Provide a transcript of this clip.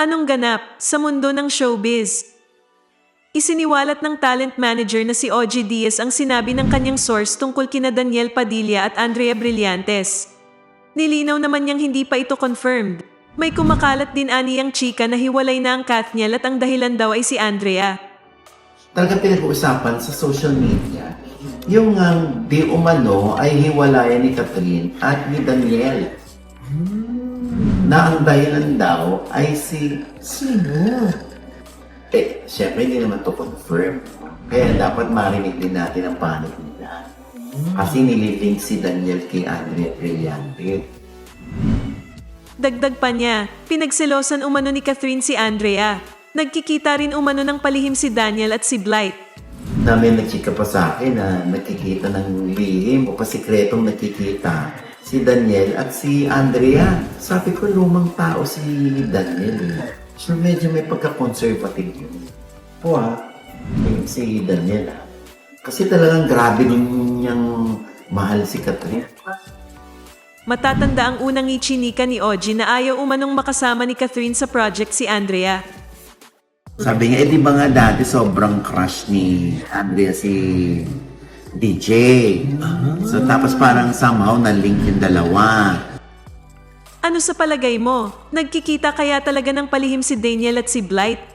Anong ganap sa mundo ng showbiz? Isiniwalat ng talent manager na si OG Diaz ang sinabi ng kanyang source tungkol kina Daniel Padilla at Andrea Brillantes. Nilinaw naman niyang hindi pa ito confirmed. May kumakalat din ani ang chika na hiwalay na ang Kathniel at ang dahilan daw ay si Andrea. talaga pinag-uusapan sa social media yung um, di umano ay hiwalayan ni Catherine at ni Daniel. Na ang dahilan daw ay si sino? Eh, syempre hindi naman to confirm. Kaya dapat marinig din natin ang panig nila. Kasi nililink si Daniel kay Andrea Brillante. Dagdag pa niya, pinagselosan umano ni Catherine si Andrea. Nagkikita rin umano ng palihim si Daniel at si Blight. na may nagchika pa sa akin na nakikita ng lihim o pasikretong nakikita si Daniel at si Andrea. Sabi ko, lumang tao si Daniel eh. So medyo may pagka-conservative yun. Po yung si Daniel ah. Kasi talagang grabe din niyang mahal si Catherine. Matatanda ang unang ichinika ni Oji na ayaw umanong makasama ni Catherine sa project si Andrea. Sabi nga, eh di ba nga dati sobrang crush ni Andrea si DJ. So tapos parang somehow na-link yung dalawa. Ano sa palagay mo? Nagkikita kaya talaga ng palihim si Daniel at si Blight?